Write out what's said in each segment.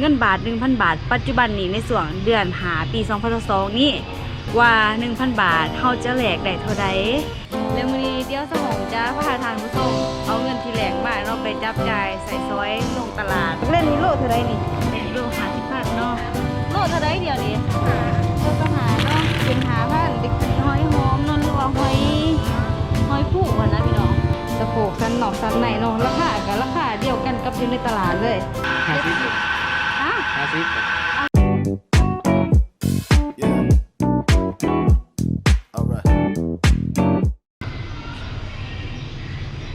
เงินบาท 1,000 บาท ปัจจุบันนี้ในส่วนเดือนหาปี2022นี้ว่า 1,000 บาทเฮาจะแหลกได้เท่าใดแล้วมื้อนี้เดี๋ยวสมองจะพาทานผู้ชมเอาเงินที่แหลกมาเราไปจับจ่ายใส่ซ้อยลงตลาดเล่นนี้โลดเท่าไรนี่โล50บาทเนาะโลดเท่าไรเดี๋ยวนี้โลก็หาเนาะเป็นหาบ้านเด็กหอยหอมนนหรือวหอยหอยผู้ว่ะนะพี่น้องตะโขกสันหนอกสันในเนาะราคาก็ราคาเดียวกันกับที่ในตลาดเลย ซิป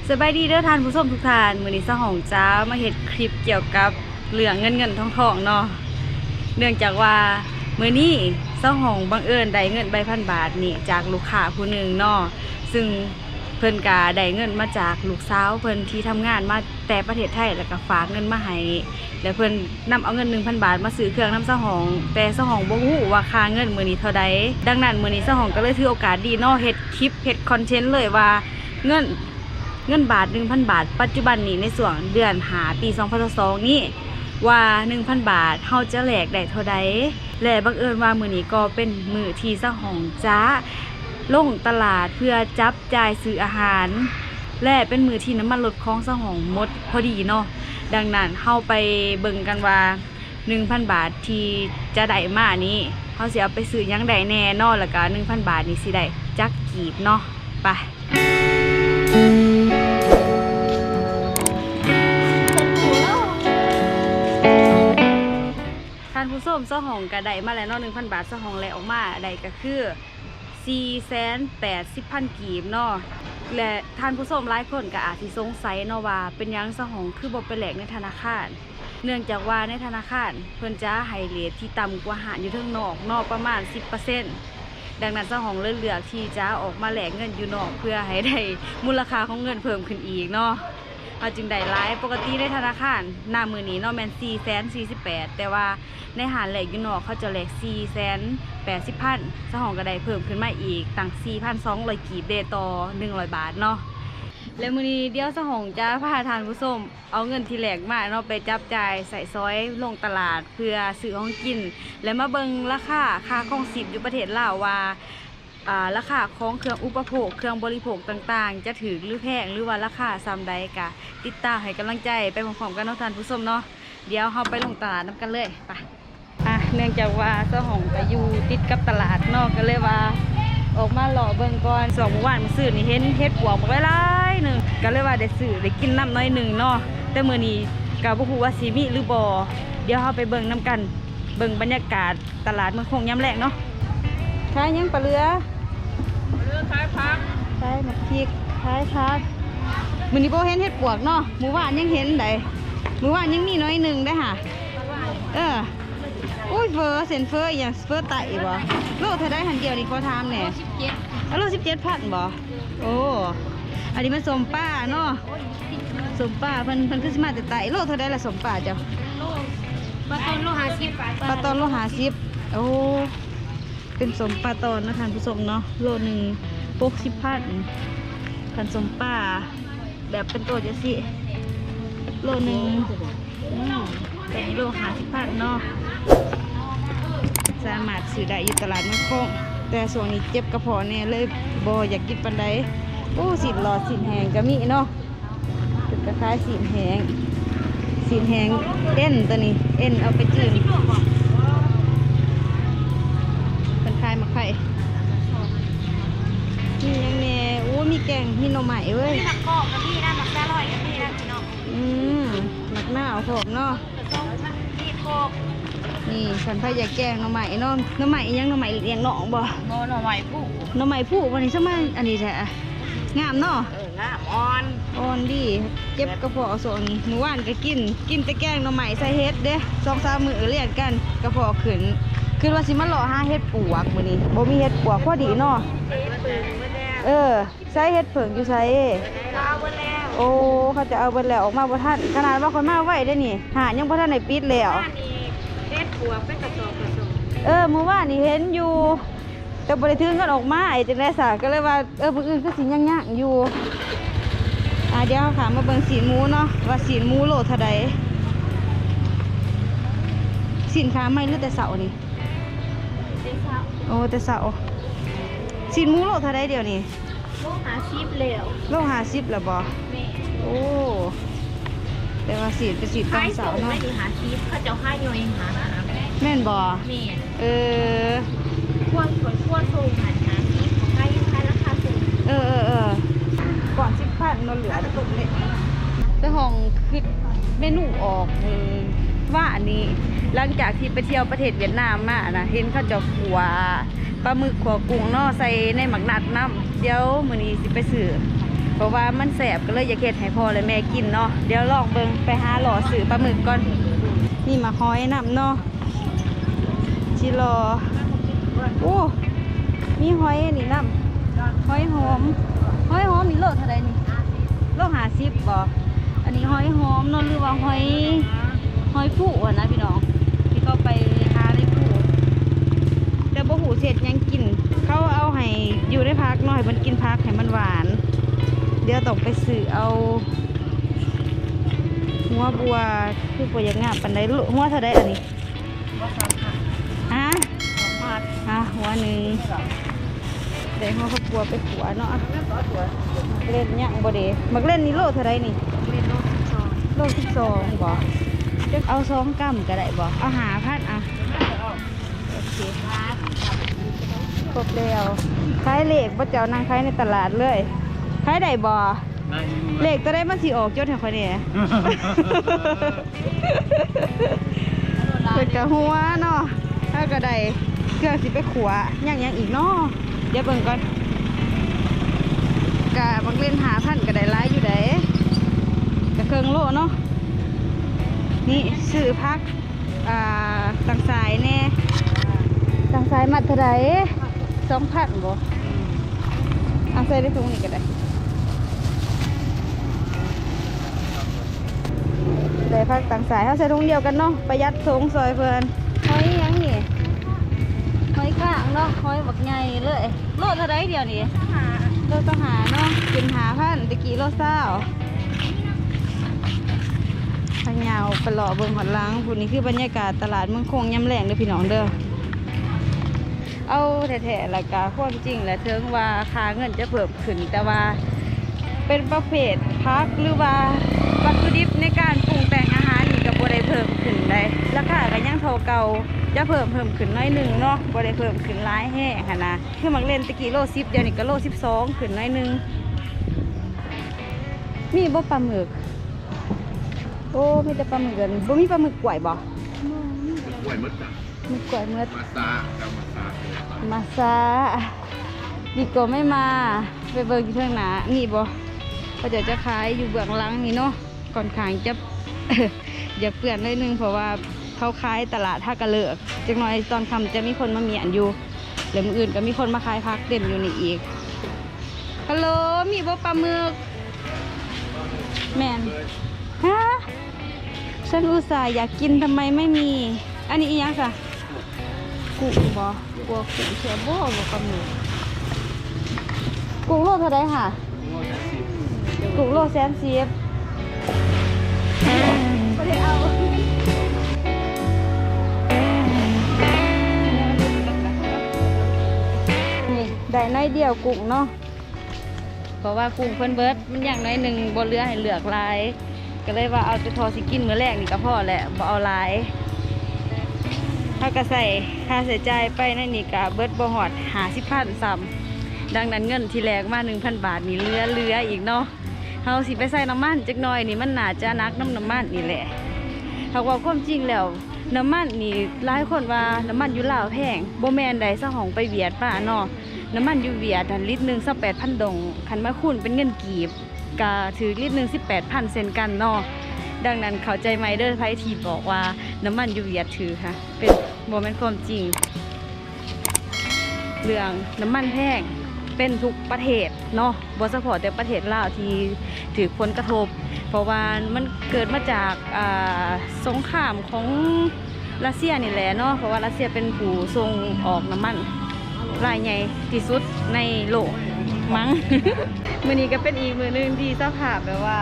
สบายดีเด้อท่านผู้ชมทุกท่านมือนี้สหองจ้ามาเห็ดคลิปเกี่ยวกับเหลืองเงินเงินทองทองเนาะเนื่องจากว่ามือนี้สหองบังเอิญได้เงินใบพันบาทนี่จากลูกค้าผู้หนึ่งเนาะซึ่ง เพิ่นกาได้เงินมาจากลูกสาวเพิ่นที่ทำงานมาแต่ประเทศไทยแล้วก็ฝากเงินมาให้แล้วเพิ่นนำเอาเงิน 1,000 บาทมาซื้อเครื่องน้ำสหอง แต่สหองบ่ฮู้ว่าค่าเงินมื้อนี้เท่าใดดังนั้นมื้อนี้สหองก็เลยถือโอกาสดีเนาะเฮ็ดคลิปเฮ็ดคอนเทนต์เลยว่าเงินเงินบาท 1,000 บาท ปัจจุบันนี้ในส่วนเดือนหาปี2022นี้ว่า 1,000 บาทเฮาจะแหลกได้เท่าใดและบังเอิญว่ามือนี้ก็เป็นมือที่สะหองจ้า ลงตลาดเพื่อจับจ่ายซื้ออาหาร และเป็นมือที่น้ำมันลดของสหองมดพอดีเนาะดังนั้นเฮาไปเบิ่งกันว่า 1,000 บาทที่จะได้มานี้เฮาเสิเอาไปซื้อยังได้แน่เนาะแล้วก็1,000 บาทนี้สิได้จักกีบเนาะไปท่านผู้ชมเจ้าของกระไดมาแล้วเนาะหนึ่งพันบาทเจ้าของแลกออกมาใดก็คือ สี่แสนแปดสิบพันกีบเนาะและท่านผู้ชมหลายคนก็อาจสิสงสัยเนาะว่าเป็นยังเจ้าของคือบ่ไปแหลกในธนาคาร เนื่องจากว่าในธนาคารเพิ่นจะให้เรทที่ต่ำกว่าหารอยู่เทั้งนอกนอกประมาณ 10%ดังนั้นเจ้าของเลยเลือกที่จะออกมาแหลกเงินอยู่นอกเพื่อให้ได้มูลค่าของเงินเพิ่มขึ้นอีกเนาะ เอาจึงได้ร้ายปกติในธนาคารหน้ามือนี้นาะแมน4ี่แสนสี่สิบแปดแต่ว่าในหารแหลกยูนอกเขาจะแหลก4ี่แสนแปดสิบพันสหองก็ไดเพิ่มขึ้นมาอีกตั้ง4 2 0 0กีบเดต่อ100บาทเนาะและมือนี้เดี๋ยวสหองจะพาทานผู้ชมเอาเงินที่แหลกมาเนาะไปจับจ่ายใส่ซอยลงตลาดเพื่อซื้อของกิน และมาเบิงราคาค่าของสิบอยู่ประเทศลาวว่า ราคาของเครื่องอุปโภค เครื่องบริโภคต่างๆ จะถือหรือแพงหรือว่าราคาซ้ำใดกะติดตามให้กำลังใจไปพร้อมๆกันเนาะท่านผู้ชมเนาะเดี๋ยวเราไปลงตลาดน้ำกันเลยไปอะเนื่องจากว่าเจ้าของก็อยู่ติดกับตลาดนอกก็เลยว่า ออกมาหล่อเบิ่งก่อนสองวานมื้อซื้อนี่เห็นเฮ็ดปวกบอกหลายๆหนึ่งก็เลยว่าได้ซื้อได้กินน้ำน้อยหนึ่งเนาะแต่มื้อนี้ก็บ่ฮู้ว่าสิมีหรือบ่เดี๋ยวเราไปเบิ่งน้ำกัน เบิ่งบรรยากาศตลาดเมืองคงยามแรกเนาะขายหยังปลาเรือ ใช่หมกพริกใช่พักมือนี้โบเห็นเห็ดปวกเนาะหมู่บ้านยังเห็นไดหมู่บ้านยังมีน้อยหนึ่งได้อค่ะ เอออุ้ยเฟอเซนเฟออหย่างเฟอไต่บ่โลเธอได้หันเดียวนี่ขอทามแหน่โลสิบเจ็ดพันบ่โอ้อันนี้มันสมป้าเนาะสมป้าเพิ่นเพิ่นคือสิมาแต่ไต่โลเธอได้ละสมป้าเจ้าปลาต้นโลหะสิบปลาตอนโลหาสิบโอ้เป็นสมปลาตอนนะท่านผู้ชมเนาะโลหนึ่ง ปกสิบพันขันสมปลาแบบเป็นตัวจะสิโลหนึ่งอืมแต่นี้โลหาสิบพันเนาะสามารถซื้อได้อยู่ตลาดนักคงแต่ส่วนนี้เจ็บกระเพาะเนี่ยเลยบอยากกินปันไดโอ้สินหลอดสินแหงก็มีเนาะเป็นกระคล้ายสินแหงสินแหงเอ็นตัวนี้ เอ็นเอาไปจืด มีแกงมีหน่อไม้เว้ยมีผักกอกกับพี่นะหมักแซ่ลอยกับพี่นะพี่น้องอืมหมักหน้าเอาผมเนาะพี่โคกนี่ฉันพายากแกงหน่อไม้เนาะหน่อไม้อิหยังหน่อไม้เลี้ยงหนองบ่โมหน่อไม้ผู้หน่อไม้ผู้วันนี้สมัยอันนี้แท้อะงามเนาะเออน้ำอ่อนอ่อนดีเจ็บกระเพาะส่วนนี้เมื่อวานก็กิน กินแต่แกงหน่อไม้ใส่เฮ็ดเด้สองสามมื้อเรียนกันกระเพาะขึ้นคือว่าสิมาหล่อหาเฮ็ดปวกมื้อนี้บ่มีเฮ็ดปวกพอดีเนาะ เต็มเปิงมาแล้วเออใส่เฮ็ดเผิงอยู่ไสข้าวมาแล้วโอ้เขาจะเอาไปแล้วออกมาบ่ทันขนาดว่าคนมาไว้ได้นี่หายังบ่ทันได้ปิดแล้วบ้านนี้เด็ดผัวเป็นกระสอบกระสอบเออเมื่อวานนี่เห็นอยู่ แต่บริถึงกันออกมาไอ้จังได้สาก็เลยว่าเออมื้ออื่นก็สิยังย่างๆอยู่อ่าเดี๋ยวเราขามาเบิ่งสีนหมูเนาะว่าสีนหมูโลเท่าใดสินค้าไม่หรือแต่เสาร์นี่เจ๊สาวโอ้แต่เสาร์ สินหมูโลเท่าไดเดียวนี่ลูกหาชีพเหลวโลหาสิบละบ่แม่โอ้แต่ว่าสีเป็นสีตอนเสาร์เนาะไม่ได้หาชีพเขาจะให้ย่อยหาหาแม่แม่นบ่แม่เออควรควรควรสูงหันหาชีพของใครใครราคาสูงเออเออเออก่อนสิบพันนเหลือตุกเนี่ยเจ้าของคือเมนูออกมือว่าอันนี้หลังจากที่ไปเที่ยวประเทศเวียดนามมานะเห็นเขาเจะขัวป ลาหมึกขัวกุ้งนาะใส่ในหมักนัดน้ำเดี๋ยวมื้อนี้สิไปซื้อเพราะว่ามันแสบก็เลยอยากเฮ็ดให้พ่อและแม่กินเนาะเดี๋ยวลองเบิ่งไปหาหล่อซื้อปลาหมึกก่อนนี่มาห้อยน้ำเนาะชิรอโอ้มีหอยอันนี้น้ำหอยหอมหอยหอมนี่โลเท่าไรนี่โลหาสิบบ่อันนี้หอยหอมเนอะหรือว่าหอยหอยผู้อะนะพี่น้อง ที่เขาไปหาในผู้แต่ บ่หูเสร็จยังกิน เขาเอาให้อยู่ในพักหน่อยมันกินพักให้มันหวาน เดี๋ยวต้องไปซื้อเอาหัวบัวคือบัวยังงามปันไดลูกหัวเท่าไรอันนี้ว่าสามค่ะฮะสองบาทอะหัวหนึ่งเดี๋ยวหัวเขาบัวไปขัวเนาะเล่นยังบ่เดมักเล่นนี่โลเท่าไรนี่เป็นโลกสิบสองโลสิบสองบ่จะเอาสองกรัมก็ได้บ่เอาหาพันอะโอเคครบแล้วขายเลขบ่เจ้านางขายในตลาดเลยขายได้บ่เลขตัวได้มันสิออกจดให้ข่อยนี่เปิดกะหัวเนาะถ้าก็ได้เครื่องสิไปขัวย่างยังอีกเนาะเดี๋ยวเบิ่งก่อนกะบังเล่นหาพันก็ได้หลายอยู่เด้กะเครื่องโลเนาะนี่ซื้อพักอ่าตังสายแน่ตัง สายมัดเท่าไหร่สองพันบ่เอาใส่ได้ถุงนี้ก็ได้ได้พักตังสายเขาใส่ถุงเดียวกันเนาะประหยัดถุงซอยเพิ่นหอยหยังนี่หอยข้างเนาะหอยบักใหญ่เลยโลเท่าไรเดียวนี่หาโลต้องหาเนาะกินหาพันตะกี้โลเศร้าพะเยาวไปหล่อเบิ่งหอดหล้างผู้นี้คือบรรยากาศตลาดเมืองคงยำแหลงเด้อพี่น้องเด้อ เอาแท้ๆแล้วก็ความจริงและเทิงว่าค่าเงินจะเพิ่มขึ้นแต่ว่าเป็นประเภทพักหรือว่าวัตถุดิบในการปรุงแต่งอาหารนี่ก็บ่ได้เพิ่มขึ้นได้ราคาก็ยังเท่าเก่าจะเพิ่มเพิ่มขึ้นน้อยหนึ่งเนาะบ่ได้เพิ่มขึ้นหลายแห้งหันนะคือมักเล่นตะกี้โล10เดี๋ยวนี้ก็โล12ขึ้นน้อยหนึ่งมีบ่ปลาหมึก โอ้มีแต่ปลาหมึกเดี๋ยวนี้บ่มีปลาหมึกกล้วยบ่กล้วยมดจ้ะ มึกกล้วยหมืดมาซากับมาซามาซาดีกว่าไม่มา ไปเบิ่งที่เบื้องหน้านี่บ่เขาเดี๋ยวจะขายอยู่เบื้องหลังนี่เนาะก่อนขางจะอย่าเปลี่ยนเลยนึงเพราะว่าเขาขายตลาดท่ากระเลิกจักหน่อยตอนคำจะมีคนมาเมียนอยู่แล้วมืออื่นก็มีคนมาขายพักเต็มอยู่นี่อีกฮัลโหลมีบ่ปลาหมึกแมนฮะฉันอุตส่าห์อยากกินทำไมไม่มี อันนี้อีหยังค่ะ กุ้งบ่กลัวกุ้งเสียบ่บ่ปลาหมึกกุ้งโลเท่าไดค่ะ กุ้งโลแสนสิบบ่ได้เอานี่ได้น้อยเดียวกุ้งเนาะ เพราะว่ากุ้งเพิ่นเบิร์ดมันอย่างน้อยหนึ่งบ่เหลือให้เหลือกลาย ก็เลยว่าเอาแต่พอสิกินมื้อแรกนี่ก็พอแหละบ่เอาลาย ถ้าก็ใส่ค่าใส่ใจายไปนั่นนี่ก็เบิดบ่ฮอด50,000ซ้ำดังนั้นเงินที่แลกมา1,000บาทนี่เลือเลืออีกเนาะเฮาสิไปใส่น้ำมันจักหน่อยนี่มันหนาจะนักน้ำน้ำมันนี่แหละถ้าว่าความจริงแล้วน้ำมันนี่หลายคนว่าน้ำมันอยู่ลาวแพงโบแมนใดซะของไปเวียดป่าเนาะน้ำมันอยู่เวียดอันลิตรหนึ่ง28,000ดพันดงคันมาคูณเป็นเงินกีบก็ถือลิตรหนึ่ง18,000เซนกันเนาะ ดังนั้นเขาใจไหมเด้อไพทีบอกว่าน้ำมันยูเวียถือค่ะ เป็นโมเมนต์ความจริง เรื่องน้ำมันแพงเป็นทุกประเทศเนาะบเฉพาะแต่ประเทศลาวที่ถือผลกระทบ เพราะว่ามันเกิดมาจากสงครามของรัสเซียนี่แหละเนาะเพราะว่ารัสเซียเป็นผู้ส่งออกน้ำมันรายใหญ่ที่สุดในโลกมั้ง มือนี้ก็เป็นอีกมือหนึงที่สภาพแบบว่า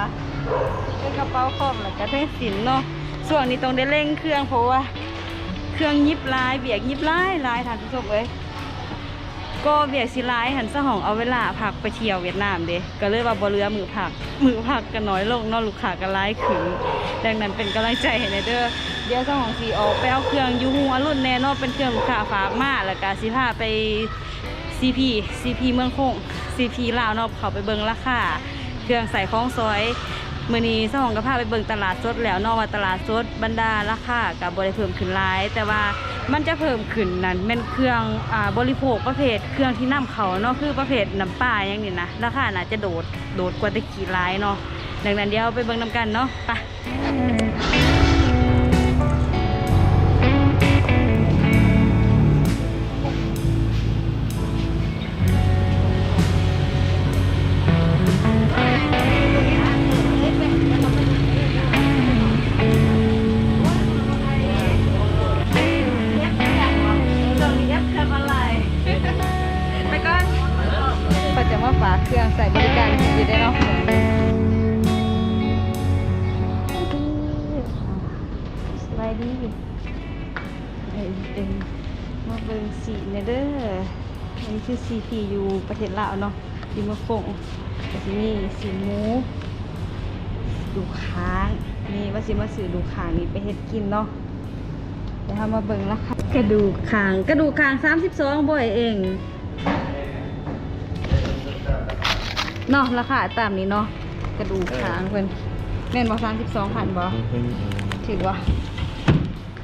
เป็นกระเป๋าคอมแล้วก็เพ่สินเนาะส่วนนี้ต้องได้เร่งเครื่องเพราะว่า เครื่องยิบลายเบียกยิบลายลายทานผู้ชมเอ้ยก็เบียกสิลายหันสะหองเอาเวลาพักไปเที่ยวเวียดนามเด้ก็เลยว่าบ่เรือมือผักมือผักก็น้อยลงนอกลูกค้าก็ร้ายขึ้นดังนั้นเป็นกำลังใจให้ในเด้อเดี๋ยวสะหองสีออกไปเอาเครื่องยูฮูอรุ่นแน่นอนเป็นเครื่องลูกค้าฝากมาแล้วก็สิพาไป CP CP เมืองคง CP ลาวนาะเขาไปเบิงราคาเครื่องใส่ของซอย มื่อนี้สมองก็พาไปเบิ่งตลาดสดแล้วนอกว่าตลาดสดบรรดาราคากับบริเพิ่มขึ้นหลาย แต่ว่ามันจะเพิ่มขึ้นนั้นเป็นเครื่องอ่าบริโภคประเภทเครื่องที่นำเขาเนาะคือประเภทน้ำปลาอย่างนี้นะราคาน่าจะโดดโดดกว่าตะกี้หลายเนาะดังนั้นเดี๋ยวไปเบิ่งนำกันเนาะไป สิมีสีหมูดูค้างนี่ว่าสิมาซื้อดูค้างนี่ไปเฮ็ดกินเนาะเดี๋ยวเรามาเบิ่งราคากระดูกคางกระดูกคางสามสิบสองบ่อยเองเนาะราคาตามนี้เนาะกระดูกคางเพิ่นแม่นบ่สามสิบสองพันบ่ถือว่า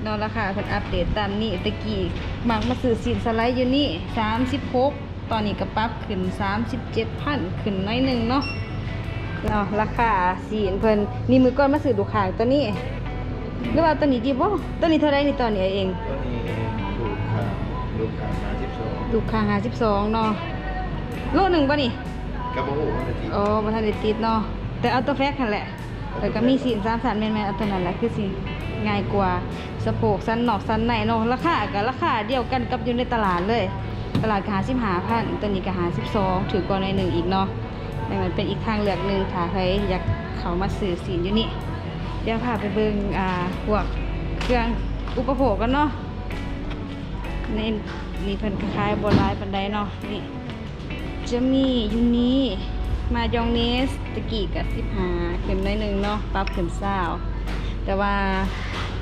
เนาะราคาเพิ่นอัปเดตตามนี้ตะกี้มักมาซื้อสินสไลด์อยู่นี่สามสิบหกตอนนี้ก็ปรับขึ้นสามสิบเจ็ดพันขึ้นน้อยหนึ่งเนาะ เนาะราคาสีนเพิ่นนี่มือก่อนมาซื้อดูกคางตัวนี้หรือว่าตัวนี้ดีบ่ตัวนี้เท่าไรนี่ตอนนี้เองตัวนี้ดูขาดูขามาสิบสองลูกค้าหาสิบสองเนาะโลหนึ่งป่ะนี่กระโปรงมันจะตีอ๋อมาทันได้ติดเนาะแต่เอาตัวแฟกกันแหละแต่ก็มีสีสามสันแม่นๆเอาตัวนั้นแหละคือสิง่ายกว่าสะโพกสันนอกสันในเนาะราคาก็ราคาเดียวกันกับอยู่ในตลาดเลย ตลาดก็หาสิบหาพันตัวนี้ก็หาสิบสองถือกว่าในอยหนึ่งอีกเนาะ ดังนั้นเป็นอีกทางเลือกหนึ่งถ้าใครอยากเขามาซื้อสีอยู่นี่เดี๋ยวพาไปเบิ่งอ่าพวกเครื่องอุปโภคกันเนาะนี่นี่เพิ่นคล้ายๆบัวลายปันไดเนาะนี่จะมีอยูนีมายองเนสตะกี้กับสิบหาขึ้นหน้หนึ่งเนาะปรับเขึ้นเศร้าแต่ว่า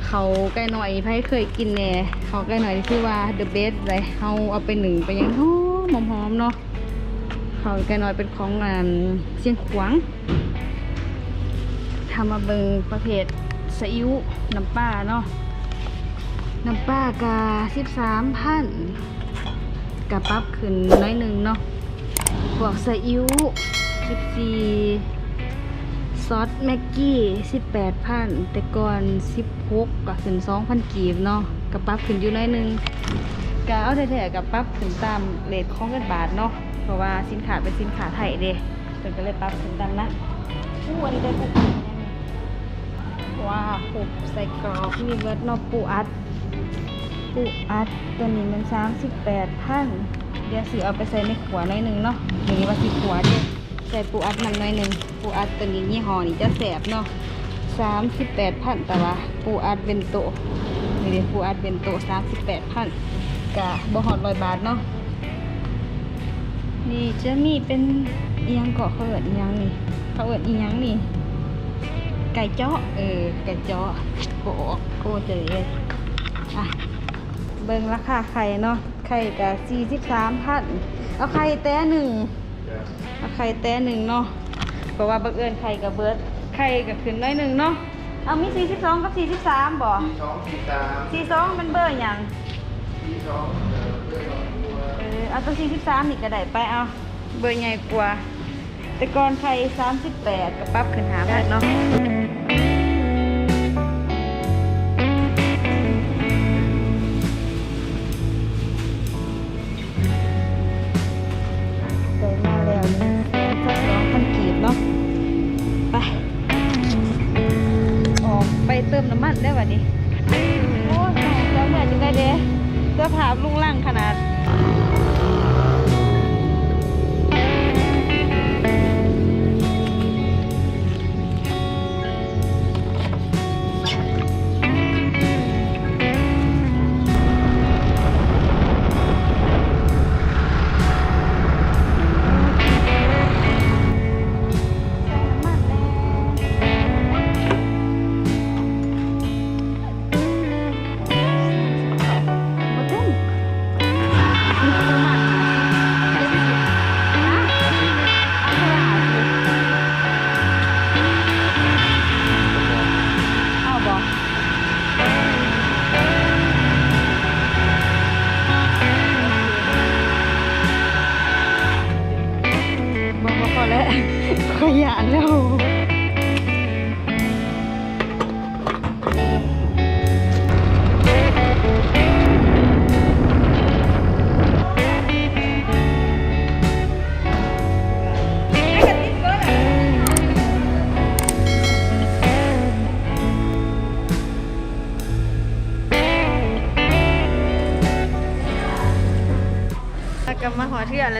เขาใกล้หน่อยไพ่เคยกินแน่เขาใกล้หน่อยที่ว่า the best เลยเขาเอาไปหนึ่งไปยังหอมหอมเนาะ เขาใกล้อยเป็นของงานเชียงขวางทำมาเบิงประเภทซีอิ๊วน้ำปลาเนาะน้ำปลากาสิบสามพันกะปรับขึ้นน้อยหนึ่งเนาะบวกซีอิ๊วสิบสี่ซอสแม็กกี้สิบแปดพันแต่ก่อนสิบหกก็ขึ้นสองพันกีบเนาะกะปรับขึ้นอยู่น้อยหนึ่งกะเอาแท้ๆกับปรับขึ้นตามเรทของเงินบาทเนาะ ราะว่าสินค้าเป็นสินค้าไทยเด้เพิ่นก็เลยปรับขึ้นตามนั้นอู้อันนี้ได้ปูอัดยังไงว้าวปูใส่กรอบมีเวิร์ดนาะปูอัด ปูอัดตัวนี้มันสามสิบแปดพันเดี๋ยวสิเอาไปใส่ในขวดหน่อยหนึ่งเนาะเดี๋ยวนี้ว่าสิขวดเด้ใส่ปูอัดมันหน่อยหนึ่งปูอัดตัวนี้ยี่ห้อนี้จะแสบเนาะสามสิบแปดพันแต่ว่าปูอัดเบนโตนี่เดี๋ยวปูอัดเบนโตสามสิบแปดพันกะบ่หอดร้อยบาทเนาะ นี่จะมีเป็นอียังเกาะเขาเอิดอียังนี่เขาเอิดอียังนี่ ไก่เจาะเออ ไก่เจาะโกะโกะเจอเลยอะเบิ่งราคาไข่เนาะไข่กับสี่สิบสามพันเอาไข่แต้หนึ่งเอาไข่แต้หนึ่งเนาะเพราะว่าบังเอิญไข่กับเบิร์ดไข่กับขึ้นน้อยหนึ่งเนาะเอามีสี่สิบสองกับสี่สิบสามบ่สี่สองสี่สามสี่สองมันเบอร์หยังสี่สอง เออเอาตัวสี่สิบสามนี่ก็ได้ไปเอา เบอร์ใหญ่กว่า แต่ก่อนไข่สามสิบแปดกับปรับขึ้นหาพันเนาะได้มาแล้วหนึ่งแสนสักสองพันกีบเนาะไปออกไปเติมน้ำมันได้วันนี้โอ้ยเจ้าเหนื่อยจังได้เด้เสื้อผ้าลุงล่างขนาด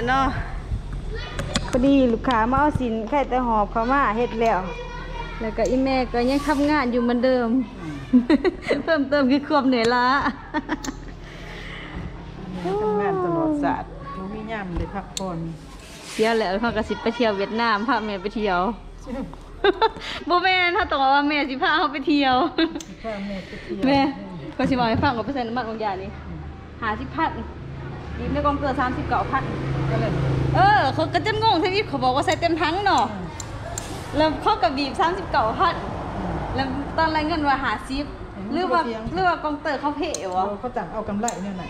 เทื่อนแล้วเนาะพอดีลูกค้ามาเอาสินไข่แต่หอบเขามาเฮ็ดแล้ว แล้วก็อีแม่ก็ยังทำงานอยู่เหมือนเดิม เพิ่มเติมคือความเหนื่อยล้าทำงานตลอดศาสตร์บ่มีย่ำเลยพักผ่อนเที่ยวแล้วเขาก็สิไปเที่ยวเวียดนามพาแม่ไปเที่ยวบ่แม่นถ้าต้องว่าแม่สิพาเขาไปเที่ยวพ่อแม่ไปเที่ยวแม่ก็สิบอกให้ฟังว่าเปอร์เซ็นต์น้ำมันบางอย่างนี่หาสิพัน ดีในกองเกลือสามสิบเก้าพันก็เลย เออเขาก็จะงงที่นี่เขาบอกว่าใส่เต็มทั้งเนาะแล้วเขากับบีบสามสิบเก้าพันแล้วตอนไรเงินว่าหาซิปหรือว่าหรือว่ากองเตอร์เขาเพะวะเขาจังเอากำไรเนี่ยไหน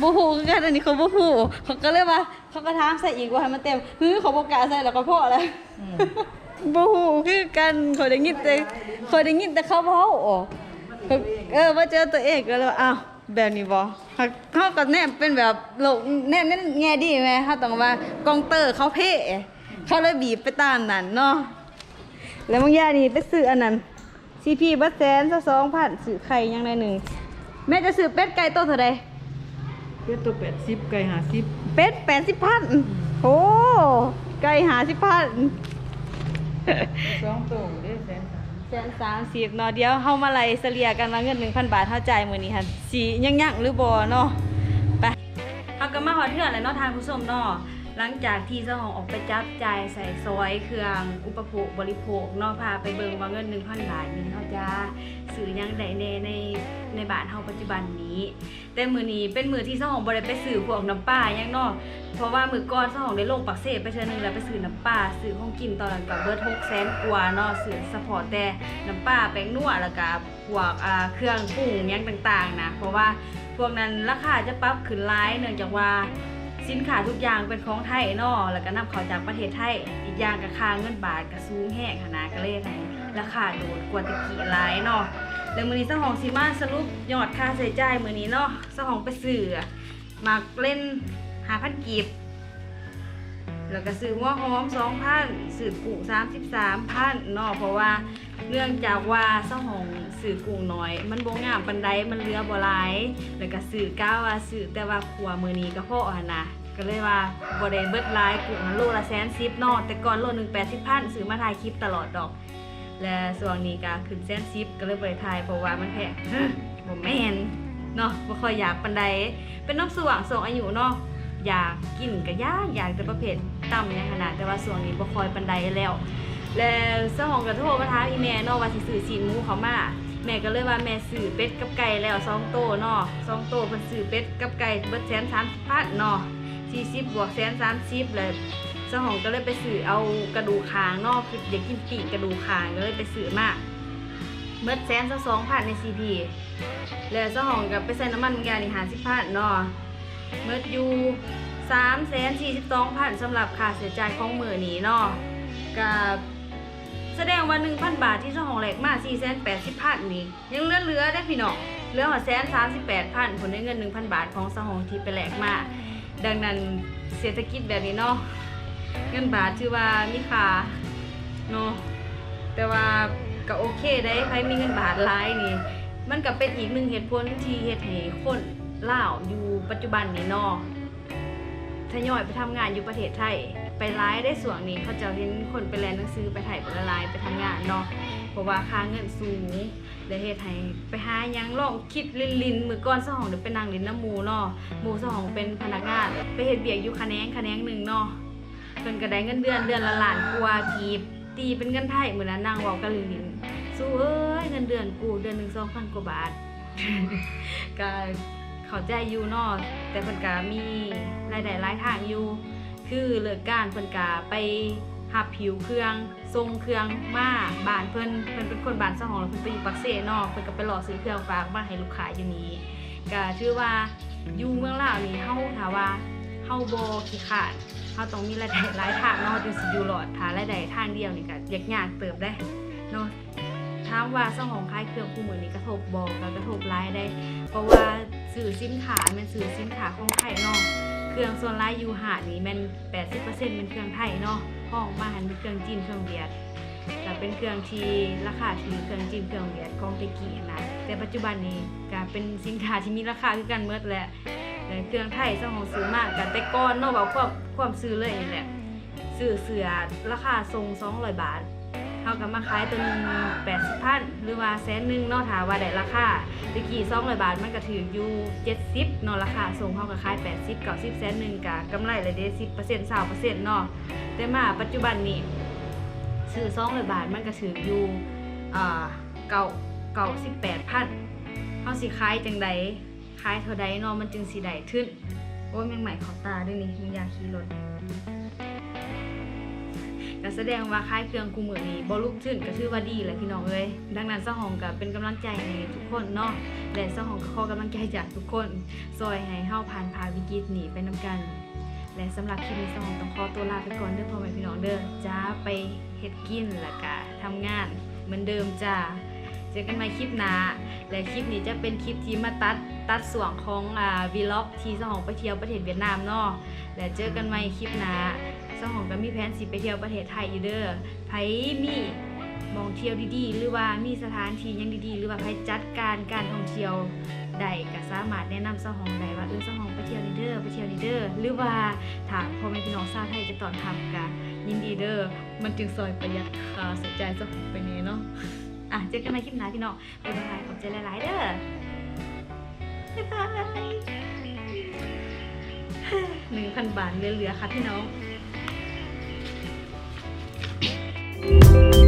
บูฮูคือกันอันนี้เขาบูฮูเขาก็เลยว่าเขาก็ถามใส่อีกว่าให้มันเต็มเฮ้ยเขาบอกกล้าใส่แล้วก็พอแล้วอืมบูฮูคือกันเขาได้ยินแต่เขาได้ยินแต่เขาเว้าออกเขาเออว่าเจอตัวเองก็เลยว่าอ้าว แบบนี้บ่เขาเขาก็แนบเป็นแบบโลกแนบนั่นแง่ดีไหมเขาต้องว่ากองเตอร์เขาเพ่เขาเลยบีบไปตามนั้นเนาะแล้วบางอย่างนี่ไปซื้ออันนั้นซีพีบัสแสนซะสองพันซื้อไข่อยังไงหนึ่งแม่จะซื้อเป็ดไก่โตวเท่าใดเพื่อตัวแปดสิบไก่หาสิบเป็ดแปดสิบพันโอ้ไก่หาสิบพันสองตัวเด้อแสนสาม แสนสามสิบเนาะเดี๋ยวเฮามาไล่เสลียกันว่าเงินหนึ่งพันบาทเท่าจ่ายมื้อนี้ค่ะสียังยังหรือบ่เนาะไปเฮาก็มาฮอดเทื่อนแล้วเนาะทางผู้ชมเนาะ หลังจากที่เจ้าของออกไปจับจ่ายใส่ซอยเครื่องอุปโภคบริโภคนาะพาไปเบิงว่าเงิน1,000บาทนี้เฮาจะซื้อยังได้แน่ในในบ้านเฮาปัจจุบันนี้ แต่มือนี้เป็นมือที่เจ้าของบ่ได้ไปซื้อพวกน้ำปลายังนาะเพราะว่ามือก่อนเจ้าของได้ลงปักเสไปเทื่อนึงแล้วไปซื้อน้ำปลาซื้อของกินตอนนั้นก็เบิด6แสนกว่าเนาะซื้อสปอร์ตแต่น้ำปลาแป้งนัวแล้วก็พวกเครื่องปรุงยังต่างๆนะเพราะว่าพวกนั้นราคาจะปรับขึ้นหลายเนื่องจากว่า สินค้าทุกอย่างเป็นของไทยเนาะแล้วก็นำเข้าจากประเทศไทย อีกอย่างก็ค่าเงินบาทก็สูงแฮงขนาดก็เลยให้ราคาโดดกว่าตะกี้หลายเนาะแล้วมื้อนี้เจ้าของสิมาสรุปยอดค่าใช้จ่ายมื้อนี้เนาะเจ้าของไปซื้อมาเล่น5,000กีบแล้วก็ซื้อหัวหอมสองพันซื้อกุ้งสามสิบสามพันเนาะเพราะว่าเนื่องจากว่าเจ้าของซื้อกุ้งน้อย มันบ่งามปันใดมันเหลือบ่หลาย แล้วก็ซื้อก้าวว่าซื้อแต่ว่าขัวมือนี้ก็พอหั่นนะ ก็เลยว่าบ่ได้เบิร์ดหลายกุ้งโลละแสนสิบเนาะแต่ก่อนโลหนึ่งแปดสิบพันซื้อมาถ่ายคลิปตลอดดอก และส่วนนี้ก็ขึ้นแสนสิบก็เลยบ่ได้ถ่ายเพราะว่ามันแพงบ่แม่นเนาะบ่ค่อยอยากปันใดเป็นน้องสว่างสองอายุเนาะอยากกินก็ยากอยากแต่ประเภทต่ำในขนาดแต่ว่าส่วนนี้บ่คอยปันใดแล้ว แล้วเจ้าของกระโทรมาถามอีแม่เนาะว่าสิซื้อซีนหมูเขามาแม่ก็เลยว่าแม่ซื้อเป็ดกับไก่แล้วสองโตเนาะสองโตเพิ่นซื้อเป็ดกับไก่เบิดแสนสามสิบพันเนาะ สี่สิบบวกแสนสามสิบเลยเจ้าของก็เลยไปซื้อเอากระดูกคางนาะคืออยากกินปีกกระดูกคางก็เลยไปซื้อมากเบิดแสนสองพันในซีพีแล้วเจ้าของก็ไปใส่น้ำมันยานี่หาสิบพันเนาะเมื่ออยู่สามแสนสี่สิบสองพันสำหรับค่าเสียใจายของมือนี้เนาะกับแสดงว่าหนึ่งพันบาทที่เจ้าของแหลกมาสี่แสนแปดสิบพันนี่ยังเหลือเหลือได้พี่น้องเหลือหัวแสนสามสิบแปดพันผลได้เงินหนึ่งพันบาทของเจ้าของที่ไปแหลกมา ดังนั้นเศรษฐกิจแบบนี้เนาะเงินบาทถือว่ามีค่าเนาะแต่ว่าก็โอเคได้ใครมีเงินบาทหลายนี่ มันก็เป็นอีกหนึ่งเหตุผลที่เฮ็ดให้คนลาวอยู่ปัจจุบันนี้เนาะทยอยไปทำงานอยู่ประเทศไทย ไปร้ายได้ส่วนนี้เขาจะเห็นคนไปแลนหนังสือไปถ่ายไปละลายไปทำงานเนาะเพราะว่าค่าเงินสูง และเฮ็ดให้ไปหาหยังลองคิดลินลินมือก่อนสหองเดี๋ยวไปนั่งลินน้ำหมูเนาะหมูสหองเป็นพนักงาน ไปเฮ็ดเบียกอยู่คะแนนคะแนนหนึ่งเนาะเพิ่นก็ได้เงินเดือนเดือนละล้านกว่ากีบตีเป็นเงินไทยเหมือนนั้นนั่งเว้ากันลินลินสู้เอ้ยเงินเดือนกูเดือนหนึ่งสองพันกว่าบาทก็เข้าใจอยู่เนาะแต่เพิ่นก็มีรายได้หลายทางอยู่ คือเลิกการเพิ่นก็ไป หับผิวเครื่องทรงเครื่องมาบานเพิ่นเพิ่นเป็นคนบานสะหองแล้วเพิ่นไปอยู่ปักเสนาะเพิ่นก็ไปหล่อซื้อเครื่องฝากมาให้ลูกค้าอยู่นี้ก็ชื่อว่าอยู่เมืองลาวนี่เฮาถ้าว่าเฮาบ่ขี้ขาดเฮาต้องมีรายได้หลายทางเนาะจึงสิอยู่รอดถ้ารายได้ทางเดียวนี่ก็ยากยากเติบได้เนาะถามว่าสะหองขายเครื่องคู่มือนี้กระทบบ่ก็กระทบหลายได้ เพราะว่าสื่อสินค้ามันสื่อสินค้าของไทยเนาะเครื่องส่วนหลายอยู่หาดนี่มัน80%เป็นเครื่องไทยเนาะ ห้องมาหันเป็นเครื่องจีนเครื่องเวียดแต่เป็นเครื่องที่ราคาถึงเครื่องจีนเครื่องเวียดของตะกี้นะแต่ปัจจุบันนี้ก็เป็นสินค้าที่มีราคาคือกันเมื่อแหละเครื่องไทยเจ้าของซื้อมากกันแต่ก้อนนอกแบบความความซื้อเลยนี่แหละซื้อเสือราคาทรง200 บาท เท่ากับมาขายตัวหนึง80พันหรือว่าแสนหนึ่งเนาะถาว่าได้ราคาตะกี้200บาทมันก็ถืออยู่70เนาะราคาส่งเท่ากับขาย80 90แสนหนึ่งกะกำไรเลยเด้10% 20%เซ็นาะแต่มาปัจจุบันนี้ซื้อ200บาทมันก็ถืออยู่อ่าเก่าเก่า18พันเฮาสิขายจังใดขายเท่าใดเนาะมันจึงสิได้ขึ้นโอ้ยแมงใหม่ขอบตาด้วยนี่มึงอยากขี่รถ ก็แสดงว่าขายเครื่องกูมือนี้บ่ลุกขึ้นก็ถือว่าดีแหละพี่น้องเอ้ยดังนั้นเจ้าของก็เป็นกำลังใจให้ทุกคนเนาะและเจ้าของก็ขอกำลังใจจากทุกคนซอยให้เฮาผ่านพาวิกฤตนี้ไปนํกัน และสำหรับคลิปนี้เจ้าของต้องขอตัวลาไปก่อนเด้อพ่อแม่พี่น้องเด้อจ้าไปเฮ็ดกินแล้วก็ทำงานเหมือนเดิมจ้าเจอกันใหม่คลิปหน้าและคลิปนี้จะเป็นคลิปที่มาตัดตัดส่วนของอ่าวีล็อกที่สหองไปเที่ยวประเทศเวียดนามเนาะและเจอกันใหม่คลิปหน้า สหองก็มีแผนสิไปเที่ยวประเทศไทยอยู่เด้อไผมีมองเที่ยวดีๆ หรือว่ามีสถานที่ยังดีๆ หรือว่าไผจัดการการท่องเที่ยวใดก็สามารถแนะนำสหองได้ว่าเออสหองไปเที่ยวนี่เด้อไปเที่ยวนี่เด้อหรือว่าถ้าพ่อแม่พี่น้องชาวไทยจะตอนทำก็ยินดีเด้อมันจึงซอยประหยัดค่าใช้จ่ายสหองไปนี่เนาะอะเจอกันใหม่คลิปหน้าพี่น้องบ๊ายบายขอบใจหลายๆเด้อบ๊ายบายหนึ่งพันบาทเหลือๆค่ะพี่น้อง you